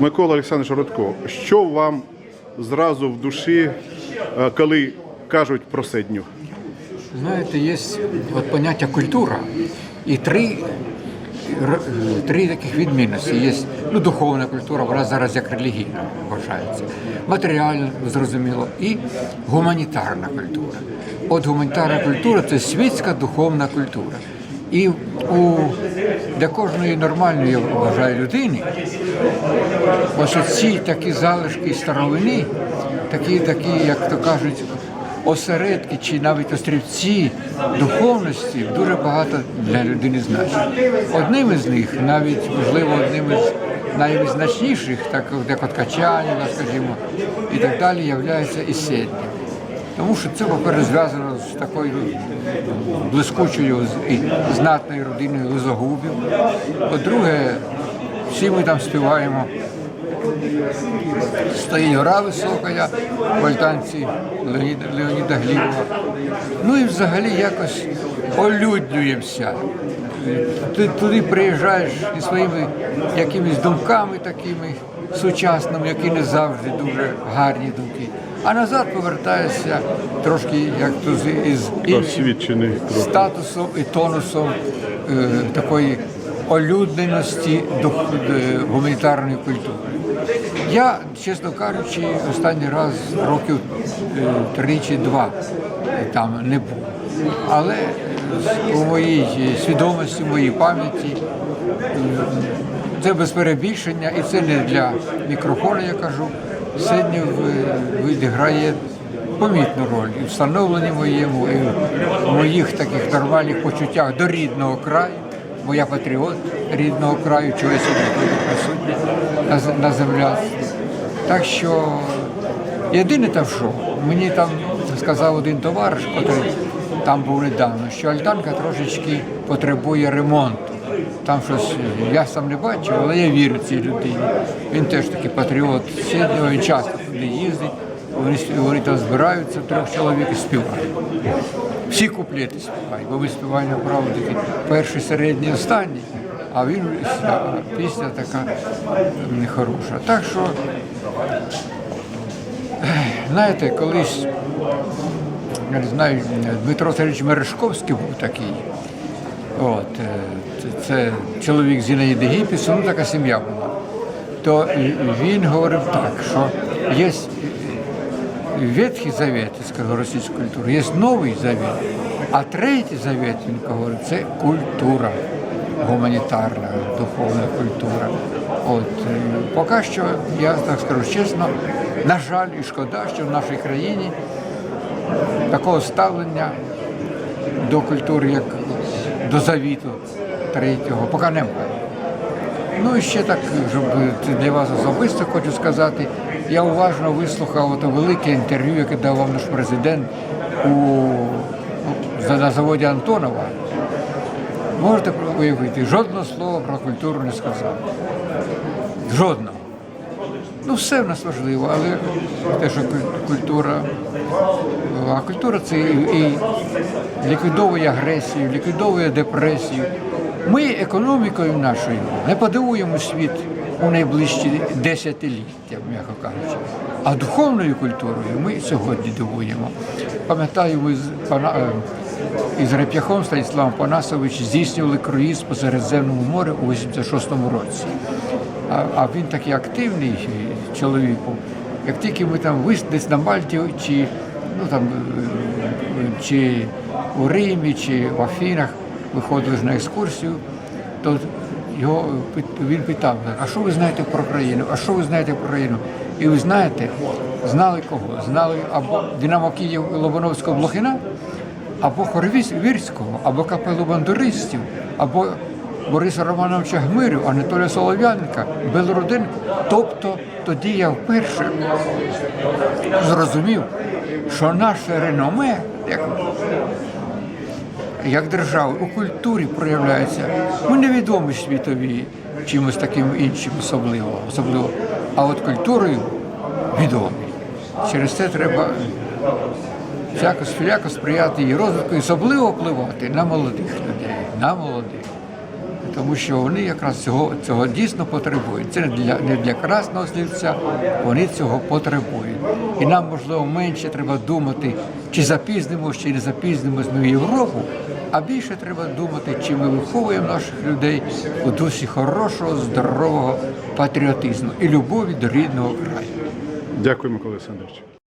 Микола Олександрович Родко, що вам зразу в душі, е, коли кажуть про Седню? Знаєте, є от поняття культура і три, три таких відмінності. Є ну, духовна культура, вона зараз як релігійна вважається, матеріальна, зрозуміло, і гуманітарна культура. От гуманітарна культура це світська духовна культура. І у, для кожної нормальної, я вважаю, людини ось ці такі залишки старовини, такі, такі, як то кажуть, осередки чи навіть острівці духовності дуже багато для людини значить. Одним із них, навіть можливо, одним із найвизначніших, так як от Качаніна, скажімо, і так далі, являється і Седня. Тому що це, по-перше, зв'язано з такою блискучою і знатною родиною лизогубів. По-друге, всі ми там співаємо Стоїть гора висока, я в альтанці Леоніда, Леоніда Глібова. Ну і взагалі якось олюднюємося. Ти туди приїжджаєш зі своїми якимись думками такими сучасними, які не завжди дуже гарні думки. А назад повертаєшся трошки як з- із іншим статусом і тонусом е, такої олюдненості дух, е, гуманітарної культури. Я, чесно кажучи, останній раз років е, три чи два там не був. Але у моїй свідомості, у моїй пам'яті е, це без перебільшення, і це не для мікрофона, я кажу. Сиднів відіграє помітну роль і в встановленні моєму, і в моїх таких нормальних почуттях до рідного краю, бо я патріот рідного краю, чого я сьогодні на, на земляцтві. Так що єдине там що, мені там сказав один товариш, який там був недавно, що альтанка трошечки потребує ремонту. Там щось я сам не бачив, але я вірю цій людині. Він теж такий патріот Сиднього, він часто туди їздить. Вони, вони там збираються трьох чоловік і співають. Всі куплети співають, бо ми співаємо правда такі перший, середній, останній. А він пісня така м, хороша. Так що, знаєте, колись я не знаю, Дмитро Сергійович Мережковський був такий. От, е, це, чоловік Зінаїди Гіпісу, ну така сім'я була. То він говорив так, що є Ветхий Завет, скажу, російської культури, є новий завет, а третій завет, він говорить, це культура гуманітарна, духовна культура. От, е, поки що, я так скажу чесно, на жаль, і шкода, що в нашій країні такого ставлення до культури, як до завіту третього, поки немає. Ну і ще так, щоб для вас особисто хочу сказати, я уважно вислухав ото велике інтерв'ю, яке дав вам наш президент у, на заводі Антонова. Можете уявити, жодного слова про культуру не сказав. Жодного. Ну, все в нас важливо, але те, що культура, а культура це і ліквідовує агресію, ліквідовує депресію. Ми економікою нашою не подивуємо світ у найближчі десятиліття, м'яко кажучи. А духовною культурою ми сьогодні дивуємо. Пам'ятаю, ми е, із Реп'яхом Станіславом Панасович здійснювали круїз по Середземному морю у 86-му році. А, а він такий активний е, чоловік. Як тільки ми там десь на Мальті чи ну там е, чи у Римі, чи в Афінах виходили на екскурсію, то його він питав, а що ви знаєте про країну? А що ви знаєте про країну? І ви знаєте, знали кого? Знали або Динамо Київ Лобановського Блохина, або Хорвіс- Вірського, або капелу бандуристів, або Бориса Романовича Гмирю, Анатолія Солов'янка, Белороденко. Тобто тоді я вперше зрозумів, що наше реноме, як, як держава, у культурі проявляється. Ми невідомі світові чимось таким іншим особливо, особливо. А от культурою відомі. Через це треба всяко всіляко сприяти її розвитку і особливо впливати на молодих людей, на молодих. тому що вони якраз цього, цього дійсно потребують. Це не для, не для красного слівця, вони цього потребують. І нам, можливо, менше треба думати, чи запізнимось, чи не запізнимось ми в Європу, а більше треба думати, чи ми виховуємо наших людей у дусі хорошого, здорового патріотизму і любові до рідного краю. Дякую, Микола Олександрович.